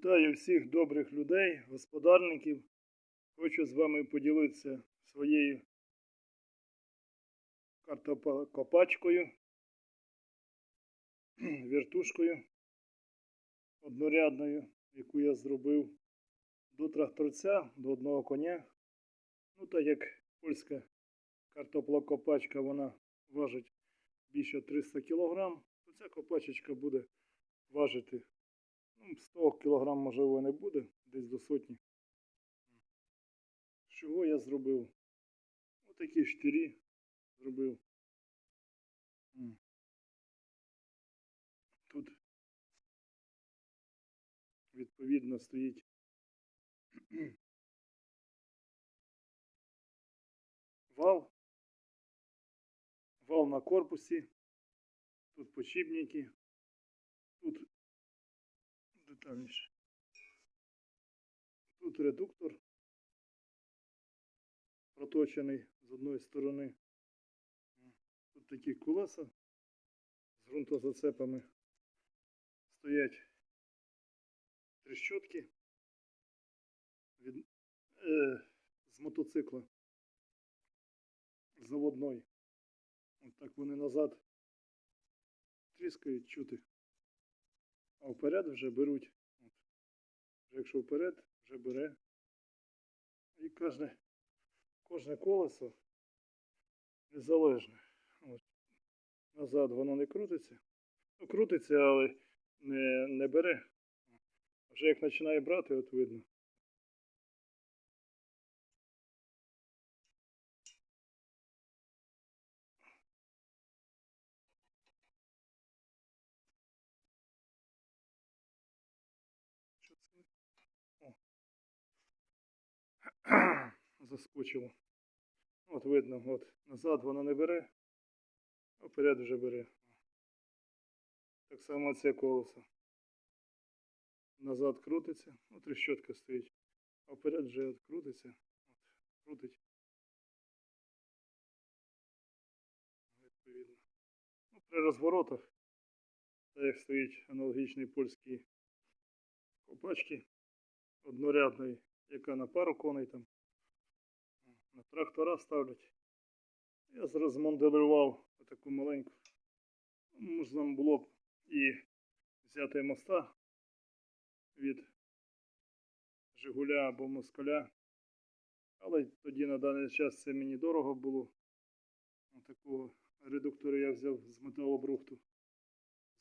Вітаю всіх добрих людей, господарників. Хочу з вами поділитися своєю картопокопачкою, віртушкою однорядною, яку я зробив до тракторця, до одного коня. Ну, так як польська картоплокопачка, вона важить більше 300 кг, то ця копачечка буде важити Ну, 100 кг, можливо, не буде, десь до сотні. Чого я зробив? Отакі штирі зробив. Тут відповідно стоїть вал. Вал на корпусі. Тут почіпники. Тут детальніше. Тут редуктор проточений з одної сторони. Тут такі колеса з ґрунтозацепами. Стоять трещотки від, е, з мотоцикла заводної. От так вони назад тріскають чути. А вперед вже беруть. От. Якщо вперед, вже бере. І кожне, кожне колесо незалежне. От. Назад воно не крутиться. Ну, крутиться, але не, не бере. Вже як починає брати, от видно. Заскочило. От видно, от назад воно не бере, а вперед вже бере. Так само це колесо. Назад крутиться, ну трещотка стоїть, а вперед вже от крутиться, от, крутить. Відповідно. Ну, при розворотах, так як стоїть аналогічний польський копачки однорядної, яка на пару коней там. На трактора ставлять. Я зараз змоделював таку маленьку. Можна було б і взяти моста від Жигуля або Москаля. Але тоді на даний час це мені дорого було. Такого редуктора я взяв з металобрухту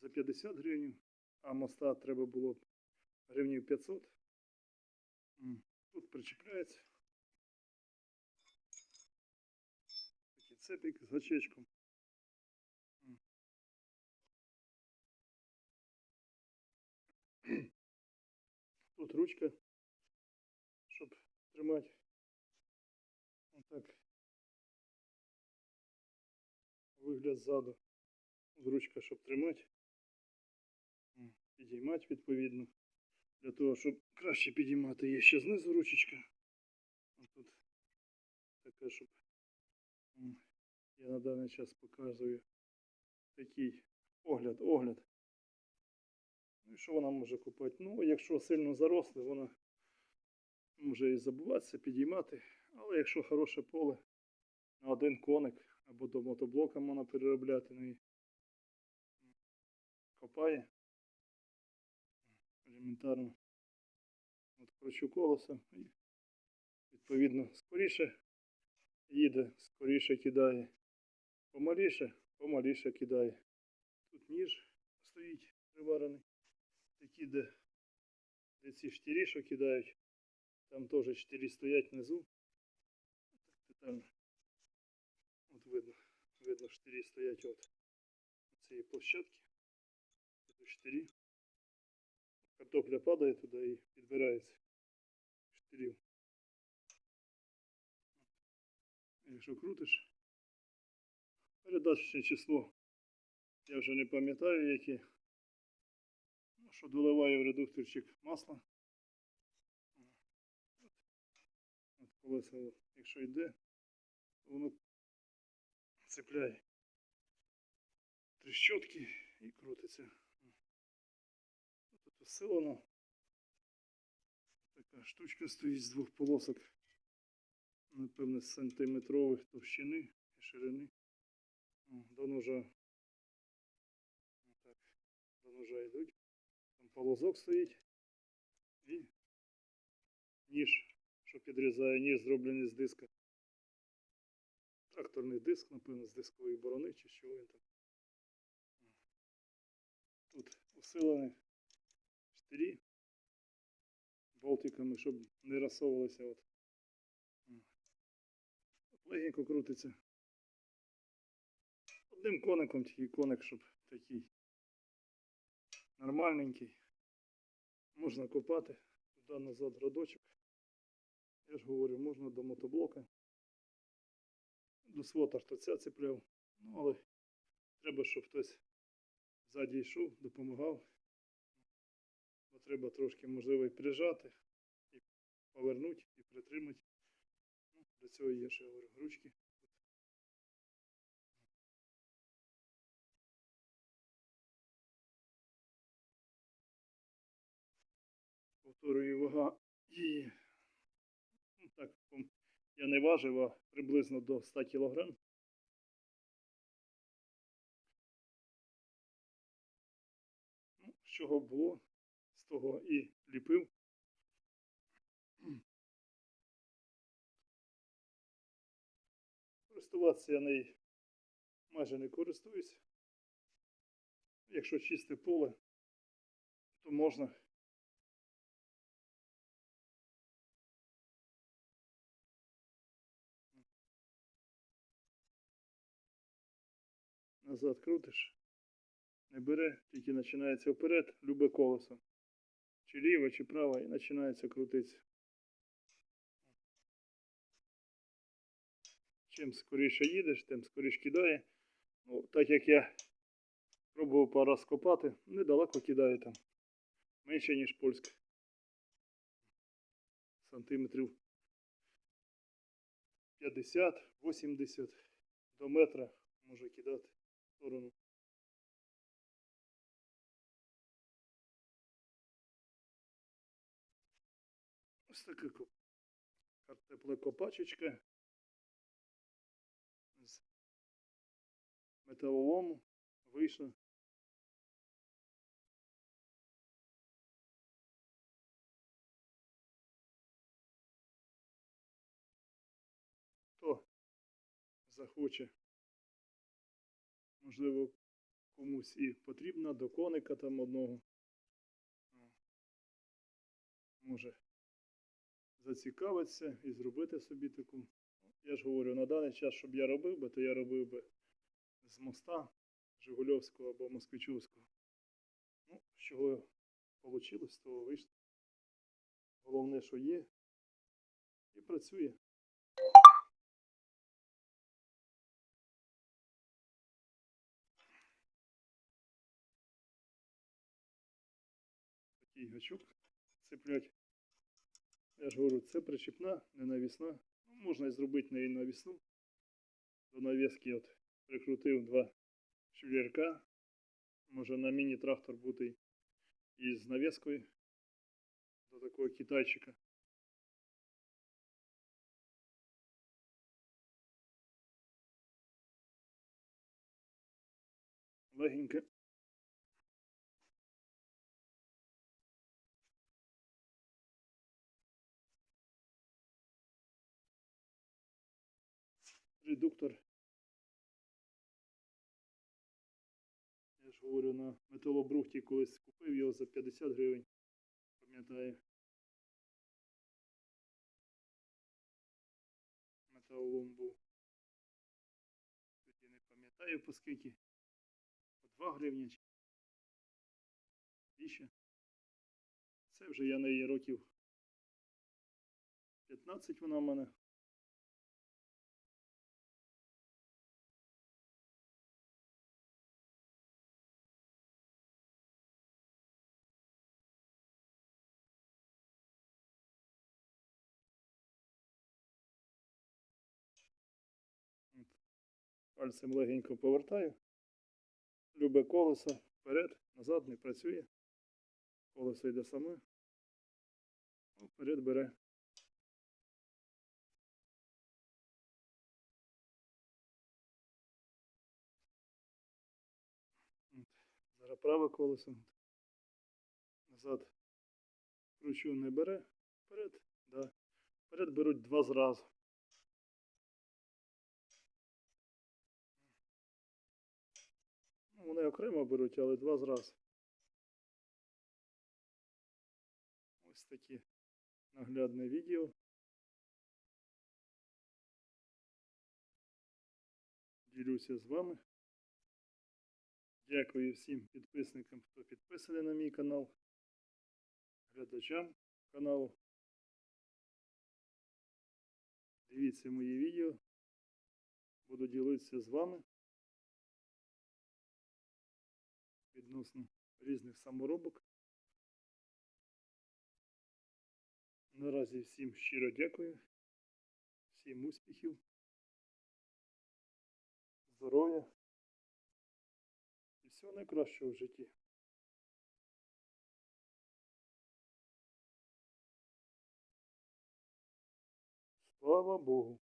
за 50 гривень, а моста треба було б гривнів 500. Тут причіпляється. Такий цепик з гачечком. Тут ручка, щоб тримати. Отак. Вигляд ззаду. Ручка, щоб тримати. Підіймати відповідно. Для того, щоб краще підіймати, є ще знизу ручечка. Тут така, щоб я на даний час показую такий огляд, огляд. Ну і що вона може купити? Ну, якщо сильно заросле, вона може і забуватися, підіймати. Але якщо хороше поле на один коник або до мотоблока можна переробляти, ну і копає елементарно. От кручу колесо і відповідно скоріше їде, скоріше кидає. Помаліше, помаліше кидає. Тут ніж стоїть приварений. Такі, де, де ці штирі, що кидають. Там теж штирі стоять внизу. Детально. От видно. Видно, штирі стоять от цієї площадки. Тут штирі. Картопля падає туди і підбирається штирів. Якщо крутиш, передаточне число. Я вже не пам'ятаю яке. Ну, що доливаю в редукторчик масла. От колеса, якщо йде, то воно цепляє трещотки і крутиться. Тут усилено Така штучка стоїть з двох полосок. Напевне, сантиметрових товщини і ширини. До ножа. Отак. До ножа йдуть. Там полозок стоїть. І ніж, що підрізає ніж, зроблений з диска. Тракторний диск, напевно, з дискової борони чи що він там. Тут усилений штирі болтиками, щоб не розсовувалися. Легенько крутиться. Одним коником тільки коник, щоб такий нормальненький. Можна копати туди назад родочок. Я ж говорю, можна до мотоблока. До свота торця цепляв. Ну, але треба, щоб хтось ззаді йшов, допомагав. Бо треба трошки, можливо, і прижати, і повернути, і притримати. Ну, для цього є ще говорю, ручки. Повторюю, вага її. Ну, так, я не важив, а приблизно до 100 кг. Ну, з чого було, з того і ліпив. Користуватися я нею майже не користуюсь. Якщо чисте поле, то можна. Назад крутиш, не бере, тільки починається вперед, любе колесо. Чи ліве, чи праве, і починається крутитися. Чим скоріше їдеш, тим скоріше кидає. Ну, так як я пробував пару раз копати, недалеко кидає там. Менше, ніж польська. Сантиметрів 50-80 до метра може кидати сторону. Ось така коп... теплокопачечка з металолому вийшла. Хто захоче, можливо, комусь і потрібна до коника там одного. Може зацікавитися і зробити собі таку. Я ж говорю, на даний час, щоб я робив би, то я робив би з моста Жигульовського або Москвичовського. Ну, з чого вийшло, з того вийшло. Головне, що є, і працює. Такий гачок цеплять. Я ж говорю, це причіпна, не навісна. Ну, можна і зробити неї навісну. До навіски от прикрутив два швілярка. Може на міні-трактор бути із навіскою до такого китайчика. Легенько. Редуктор. Я ж говорю, на металобрухті колись купив його за 50 гривень. Пам'ятаю. Металолом був. Тоді не пам'ятаю по скільки. По 2 гривні. чи Більше. Це вже я неї років 15 вона в мене. Пальцем легенько повертаю. Любе колесо вперед, назад не працює. Колесо йде саме. Вперед бере. Зараз праве колесо. Назад кручу не бере. Вперед, да. Вперед беруть два зразу. Вони окремо беруть, але два зразу. Ось таке наглядне відео. Ділюся з вами. Дякую всім підписникам, хто підписаний на мій канал, глядачам каналу. Дивіться мої відео. Буду ділитися з вами відносно різних саморобок. Наразі всім щиро дякую. Всім успіхів, здоров'я і всього найкращого в житті. Слава Богу!